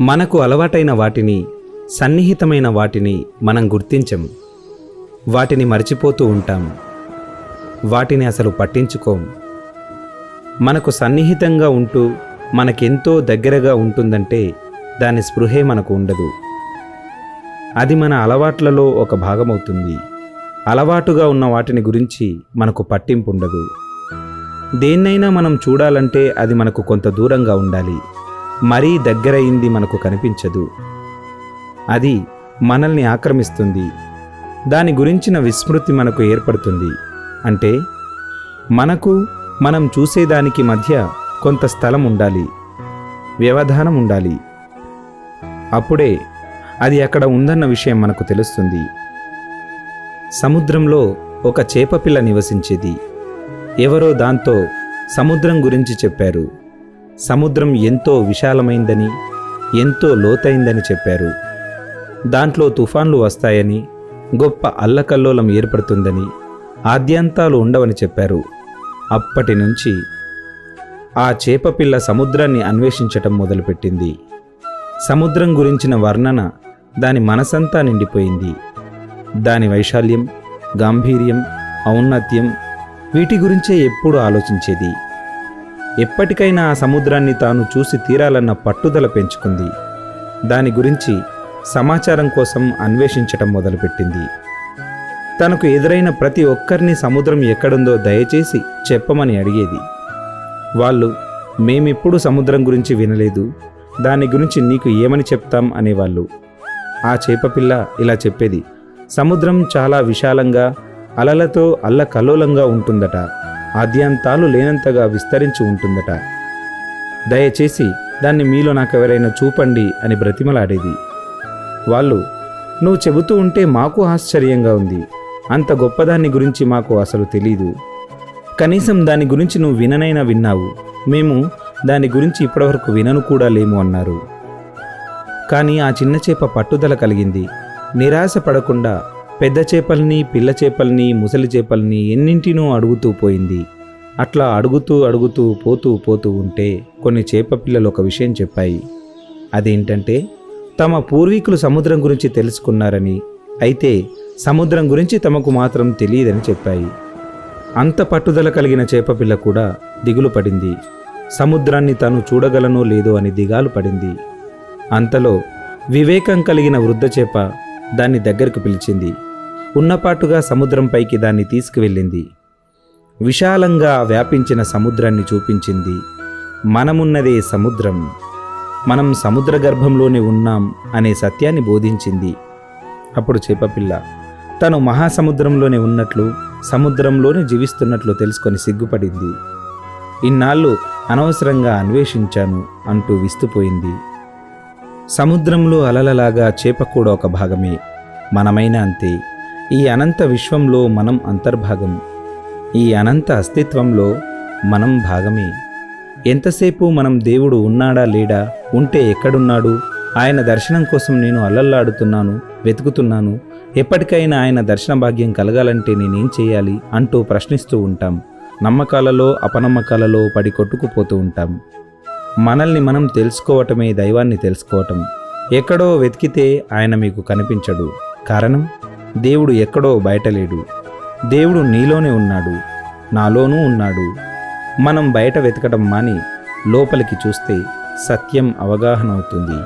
మనకు అలవాటైన వాటిని సన్నిహితమైన వాటిని మనం గుర్తించం. వాటిని మర్చిపోతూ ఉంటాం. వాటిని అసలు పట్టించుకోం. మనకు సన్నిహితంగా ఉంటూ మనకెంతో దగ్గరగా ఉంటుందంటే దాని స్పృహే మనకు ఉండదు. అది మన అలవాట్లలో ఒక భాగమవుతుంది. అలవాటుగా ఉన్న వాటిని గురించి మనకు పట్టింపు ఉండదు దేన్నైనా మనం చూడాలంటే అది మనకు కొంత దూరంగా ఉండాలి. మరీ దగ్గరయింది మనకు కనిపించదు. అది మనల్ని ఆక్రమిస్తుంది. దాని గురించిన విస్మృతి మనకు ఏర్పడుతుంది. అంటే మనకు మనం చూసేదానికి మధ్య కొంత స్థలం ఉండాలి. వ్యవధానం ఉండాలి. అప్పుడే అది అక్కడ ఉందన్న విషయం మనకు తెలుస్తుంది. సముద్రంలో ఒక చేపపిల్ల నివసించేది. ఎవరో దాంతో సముద్రం గురించి చెప్పారు. సముద్రం ఎంతో విశాలమైందని ఎంతో లోతైందని చెప్పారు. దాంట్లో తుఫాన్లు వస్తాయని గొప్ప అల్లకల్లోలం ఏర్పడుతుందని ఆద్యంతాలు ఉండవని చెప్పారు. అప్పటి నుంచి ఆ చేపపిల్ల సముద్రాన్ని అన్వేషించటం మొదలుపెట్టింది. సముద్రం గురించిన వర్ణన దాని మనసంతా నిండిపోయింది. దాని వైశాల్యం గాంభీర్యం ఔన్నత్యం వీటి గురించే ఎప్పుడూ ఆలోచించేది. ఎప్పటికైనా ఆ సముద్రాన్ని తాను చూసి తీరాలన్న పట్టుదల పెంచుకుంది. దాని గురించి సమాచారం కోసం అన్వేషించటం మొదలుపెట్టింది. తనకు ఎదురైన ప్రతి ఒక్కరిని సముద్రం ఎక్కడుందో దయచేసి చెప్పమని అడిగేది. వాళ్ళు మేమిప్పుడు సముద్రం గురించి వినలేదు. దాని గురించి నీకు ఏమని చెప్తాం? అనేవాళ్ళు. ఆ చేపపిల్ల ఇలా చెప్పేది సముద్రం చాలా విశాలంగా అలలతో అల్లకల్లోలంగా ఉంటుందట. ఆద్యంతాలు లేనంతగా విస్తరించి ఉంటుందట. దయచేసి దాన్ని మీలో నాకెవరైనా చూపండి అని బ్రతిమలాడేది. వాళ్ళు నువ్వు చెబుతూ ఉంటే మాకు ఆశ్చర్యంగా ఉంది. అంత గొప్పదాన్ని గురించి మాకు అసలు తెలీదు. కనీసం దాని గురించి నువ్వు విననైనా విన్నావు. మేము దాని గురించి ఇప్పటివరకు వినను కూడా లేము అన్నారు. కానీ ఆ చిన్న చేప పట్టుదల కలిగింది. నిరాశ పడకుండా పెద్ద చేపల్ని పిల్ల చేపల్ని ముసలి చేపల్ని ఎన్నింటినో అడుగుతూ పోయింది. అట్లా అడుగుతూ అడుగుతూ పోతూ పోతూ ఉంటే కొన్ని చేప పిల్లలు ఒక విషయం చెప్పాయి. అదేంటంటే తమ పూర్వీకులు సముద్రం గురించి తెలుసుకున్నారని అయితే సముద్రం గురించి తమకు మాత్రం తెలియదని చెప్పాయి. అంత పట్టుదల కలిగిన చేపపిల్ల కూడా దిగులు పడింది. సముద్రాన్ని తాను చూడగలనో లేదో అని దిగాలు పడింది. అంతలో వివేకం కలిగిన వృద్ధ చేప దాన్ని దగ్గరకు పిలిచింది. ఉన్నపాటుగా సముద్రంపైకి దాన్ని తీసుకువెళ్ళింది. విశాలంగా వ్యాపించిన సముద్రాన్ని చూపించింది మనమున్నదే సముద్రం. మనం సముద్ర గర్భంలోనే ఉన్నాం అనే సత్యాన్ని బోధించింది. అప్పుడు చేపపిల్ల తను మహాసముద్రంలోనే ఉన్నట్లు సముద్రంలోనే జీవిస్తున్నట్లు తెలుసుకొని సిగ్గుపడింది. ఇన్నాళ్ళు అనవసరంగా అన్వేషించాను అంటూ విస్తుపోయింది. సముద్రంలో అలలలాగా చేప కూడా ఒక భాగమే మనమైన అంతే. ఈ అనంత విశ్వంలో మనం అంతర్భాగం. ఈ అనంత అస్తిత్వంలో మనం భాగమే. ఎంతసేపు మనం దేవుడు ఉన్నాడా లేడా ఉంటే ఎక్కడున్నాడు ఆయన దర్శనం కోసం నేను అల్లల్లాడుతున్నాను వెతుకుతున్నాను ఎప్పటికైనా ఆయన దర్శన భాగ్యం కలగాలంటే నేనేం చేయాలి అంటూ ప్రశ్నిస్తూ ఉంటాం. నమ్మకాలలో అపనమ్మకాలలో పడి కొట్టుకుపోతూ ఉంటాం. మనల్ని మనం తెలుసుకోవటమే దైవాన్ని తెలుసుకోవటం. ఎక్కడో వెతికితే ఆయన మీకు కనిపించడు. కారణం? దేవుడు ఎక్కడో బయట లేడు దేవుడు నీలోనే ఉన్నాడు నాలోనూ ఉన్నాడు. మనం బయట వెతకడం మాని లోపలికి చూస్తే సత్యం అవగాహన అవుతుంది.